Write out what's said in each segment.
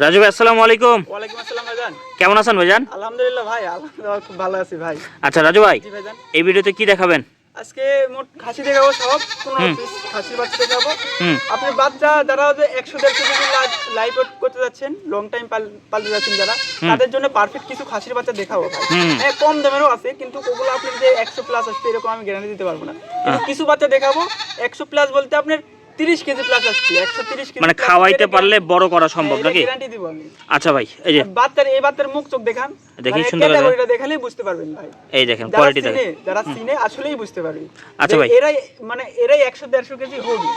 রাজু ভাই আসসালামু আলাইকুম। ওয়ালাইকুম আসসালাম ভাইজান। কেমন আছেন ভাইজান? আলহামদুলিল্লাহ ভাই আলহামদুলিল্লাহ খুব ভালো আছি ভাই। আচ্ছা রাজু ভাই জি ভাইজান। এই ভিডিওতে কি দেখাবেন? আজকে মোট খাসি দেখাবো সব খাসির বাচ্চা দেখাবো আপনি বাচ্চা যারা যে একশো দেড়শো কেজি লাইভ করতে যাচ্ছেন লং টাইম পালতে যাচ্ছেন যারা তাদের জন্য পারফেক্ট কিছু খাসির বাচ্চা দেখাবো ভাই। হ্যাঁ কম দামেরও আছে কিন্তু ওগুলো আপনি যে একশো প্লাস আসছে এরকম আমি গ্যারান্টি দিতে পারব না। কিছু বাচ্চা দেখাবো একশো প্লাস বলতে আপনার তিরিশ কেজি প্লাস আসছে একশো তিরিশ কেজি মানে খাওয়াইতে পারলে বড় করা সম্ভব নাকি? গ্যারান্টি দিব আমি। আচ্ছা ভাই এই যে। বাচ্চার এই বাচ্চার মুখ চোখ দেখান। দেখি মানে সুন্দর লাগে। ক্যাটাগরিটা দেখালেই বুঝতে পারবেন ভাই। এই দেখেন কোয়ালিটি দেখেন। যারা চিনে আসলেই বুঝতে পারবে আচ্ছা ভাই। এরাই মানে এরাই একশো দেড়শো কেজি হবে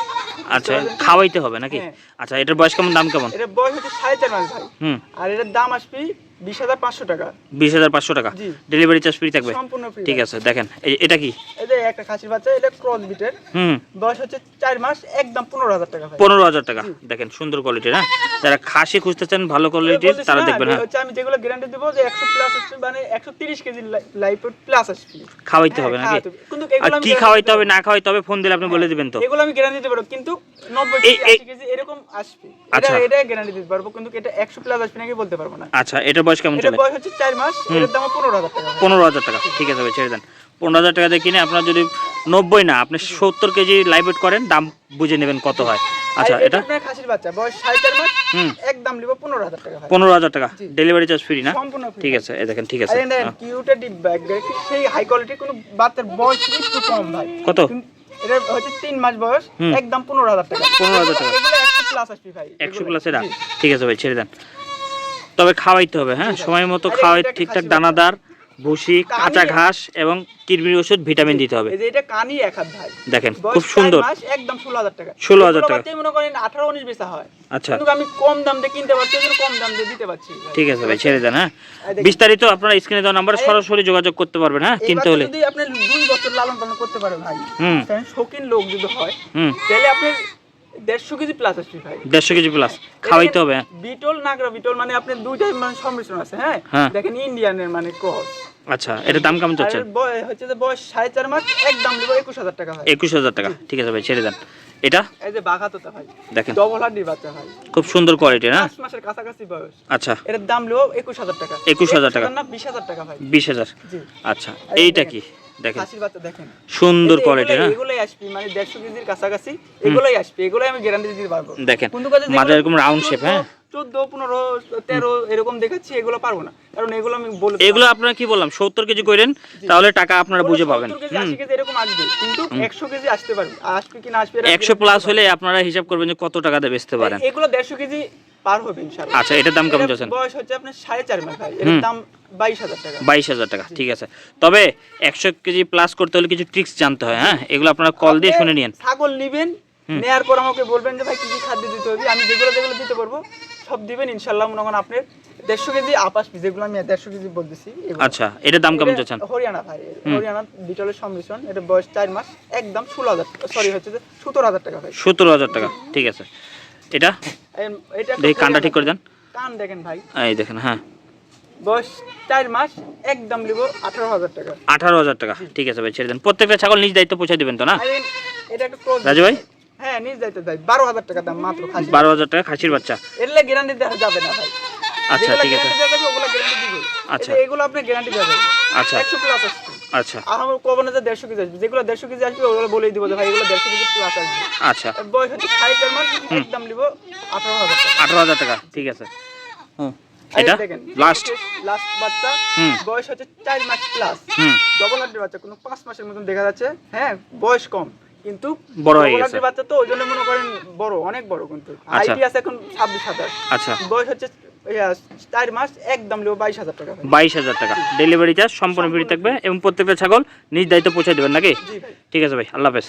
আচ্ছা খাওয়াইতে হবে নাকি? হ্যাঁ। আচ্ছা এটার বয়স কেমন দাম কেমন? এটা বয়স হচ্ছে সাড়ে চার মাস ভাই। হুম। আর এটার দাম আসবে বিশ হাজার পাঁচশো টাকা। বিশ হাজার পাঁচশো টাকা। ডেলিভারি চার্জ ফ্রি থাকবে? সম্পূর্ণ free ঠিক আছে দেখেন এটা কি? এই একটা খাসির বাচ্চা এটা ক্রস বিটের হুম। বয়স হচ্ছে চার মাস একদম পনেরো হাজার টাকা পনেরো হাজার টাকা। দেখেন সুন্দর কোয়ালিটির হ্যাঁ যারা খাসি খুঁজতেছেন ভালো কোয়ালিটির তারা দেখবেন হ্যাঁ। হচ্ছে আমি যেগুলো গ্যারান্টি দেবো যে একশো প্লাস আসবে মানে একশো তিরিশ কেজি লাইফ প্লাস আসবে। খাওয়াইতে হ্যাঁ, হবে নাকি? কিন্তু আর কি খাওয়াইতে হবে না খাওয়াইতে হবে ফোন দিলে আপনি বলে দিবেন তো। এগুলো আমি গ্যারান্টি দিতে পারব কিন্তু নব্বই কেজি এরকম আসবে। এটা আচ্ছা। এটা গ্যারান্টি দিতে পারব কিন্তু এটা একশো প্লাস আসবে নাকি বলতে পারব না। আচ্ছা এটার বয়স কেমন চলে? বয়স হচ্ছে চার মাস এটার দাম পনেরো হাজার টাকা। পনেরো হাজার টাকা ঠিক আছে ভাই ছেড়ে দেন। পনেরো হাজার টাকা দিয়ে কিনে আপনার যদি নব্বই না আপনি সত্তর কেজি লাইভ করেন দাম বুঝে নেবেন কত হয়। আচ্ছা এটা? আপনার খাসির বাচ্চা বয়স মাস একদম পনেরো হাজার টাকা পনেরো হাজার ডেলিভারি চার্জ ফ্রি না? ঠিক আছে এই দেখেন ঠিক আছে। এই দেখেন কিউটের সেই হাই কোয়ালিটি কোনো বাচ্চার বয়স একটু কম ভাই। কত? এটা হচ্ছে তিন মাস বয়স একদম পনেরো হাজার টাকা। 15,000 প্লাস আসবে ভাই ঠিক আছে ভাই ছেড়ে দেন। তবে খাওয়াইতে হবে হ্যাঁ? সময় মতো খাওয়াই ঠিকঠাক দানাদার ভুসি কাঁচা ঘাস এবং কিরমির ওষুধ ভিটামিন দিতে হবে। দেখেন খুব সুন্দর। একদম ষোলো হাজার টাকা। 16,000 এগুলো টাকা। মনে করেন আঠারো উনিশ বেচা হয়। আচ্ছা। আমি কম দাম দিয়ে কিনতে পারছি কম দাম দিয়ে দিতে পারছি। ঠিক আছে ভাই ছেড়ে দেন হ্যাঁ? বিস্তারিত আপনারা স্ক্রিনে দেওয়া নাম্বারে সরাসরি যোগাযোগ করতে পারবেন হ্যাঁ? কিনতে হলে। যদি আপনি দুই বছর লালন পালন করতে পারে ভাই হুম। শৌখিন লোক যদি হয় তাহলে আপনি দেড়শো কেজি প্লাস আসবে ভাই। দেড়শো কেজি প্লাস খাওয়াইতে হবে। বিটল নাগরা বিটল মানে আপনার দুইটাই মানে সম্মিশ্রণ আছে হ্যাঁ? হ্যাঁ। দেখেন ইন্ডিয়ানের মানে ক্রস আচ্ছা এটা দাম কেমন চাচ্ছেন? হচ্ছে যে বয়স সাড়ে চার মাস একদম দেবো একুশ হাজার টাকা একুশ হাজার টাকা। ঠিক আছে ভাই ছেড়ে দেন। এটা? এই যে বাঘাতোতা ভাই। দেখেন। ডবল বাচ্চা ভাই। খুব সুন্দর কোয়ালিটির হ্যাঁ পাঁচ মাসের কাছাকাছি বয়স। আচ্ছা। এটার দাম নেব একুশ হাজার টাকা। 21,000 টাকা। না বিশ হাজার টাকা ভাই। বিশ হাজার। আচ্ছা এইটা কি? দেখেন। বাচ্চা দেখেন। সুন্দর কোয়ালিটি হ্যাঁ? এগুলাই আসবে মানে দেড়শো কেজির কাছাকাছি। এগুলাই আসবে এগুলাই আমি গ্যারান্টি দিতে পারব। দেখেন মাঝে এরকম রাউন্ড শেপ হ্যাঁ? চোদ্দ পনেরো তেরো এরকম দেখাচ্ছি এগুলো পারব না। কারণ এগুলো আমি বলে এগুলো আপনারা কি বললাম? সত্তর কেজি করেন তাহলে টাকা আপনারা বুঝে পাবেন। 70 কেজি হুম। 80 কেজি এরকম আসবে। কিন্তু একশো কেজি আসতে পারবে। আসবে কি না আসবে একশো প্লাস হলে আপনারা হিসাব করবেন যে কত টাকাতে বেচতে পারেন। এগুলো দেড়শো কেজি পার হবে ইনশাল্লাহ আচ্ছা এটার দাম কেমন বয়স হচ্ছে আপনার সাড়ে চার মাস ভাই। এর দাম বাইশ হাজার টাকা। ঠিক আছে। তবে একশো কেজি প্লাস করতে হলে কিছু ট্রিক্স জানতে হয় হ্যাঁ? এগুলো আপনারা কল দিয়ে শুনে নিন ছাগল নিবেন। নেয়ার পর আমাকে বলবেন যে ভাই কি কি খাদ্য দিতে হবে? আমি যেগুলো যেগুলো দিতে পারব সব দিবেন ইনশাল্লাহ মনে করেন আপনার দেড়শো কেজি আপাস পিস যেগুলো আমি দেড়শো কেজি বলতেছি। আচ্ছা এটার দাম কেমন চাচ্ছেন? হরিয়ানা ভাই। হরিয়ানা বিটলের সম্মিশ্রণ এটা বয়স চার মাস একদম ষোলো হাজার সরি হচ্ছে যে সতেরো হাজার টাকা ভাই। সত্তর হাজার টাকা ঠিক আছে। এটা? এটা দেখি কানটা ঠিক করে। দেন। কান দেখেন ভাই। এই দেখেন হ্যাঁ। বয়স চার মাস একদম নিব আঠারো হাজার টাকা। আঠারো হাজার টাকা ঠিক আছে ভাই ছেড়ে দেন। প্রত্যেকটা ছাগল নিজ দায়িত্ব পৌঁছে দিবেন তো না? এটা একটা রাজু ভাই? হ্যাঁ দায়িত্ব ভাই বারো হাজার টাকা দাম মাত্র খাসি বারো হাজার টাকা খাসির বাচ্চা। এগুলো গ্যারান্টি দেওয়া যাবে না ভাই। আচ্ছা ঠিক আছে। আচ্ছা। এগুলো আপনি গ্যারান্টি যাবে। আচ্ছা। একশো প্লাস আসবে। আচ্ছা। আর আমার কব যে দেড়শো কেজি আসবে যেগুলো দেড়শো কেজি আসবে ওগুলো বলেই দিব যে ভাই এগুলো দেড়শো কেজি প্লাস আসবে। আচ্ছা। বয়স হচ্ছে সাড়ে চার মাস একদম নিব আঠারো হাজার টাকা। আঠারো হাজার টাকা ঠিক আছে। হুম। এটা? লাস্ট লাস্ট বাচ্চা বয়স হচ্ছে চার মাস প্লাস হুম। ডবল হার্টের বাচ্চা কোনো পাঁচ মাসের মতন দেখা যাচ্ছে। হ্যাঁ বয়স কম। কিন্তু বড় হয়ে গেছে। বাচ্চা তো ওই জন্য মনে করেন বড় অনেক বড় কিন্তু। আচ্ছা। আইটি আছে এখন ছাব্বিশ হাজার। আচ্ছা। বয়স হচ্ছে চার মাস একদম নেব বাইশ হাজার টাকা। বাইশ হাজার টাকা। ডেলিভারি চার্জ সম্পূর্ণ ফ্রি থাকবে এবং প্রত্যেকটা ছাগল নিজ দায়িত্ব পৌঁছে দেবেন নাকি? ঠিক আছে ভাই আল্লাহ হাফেজ।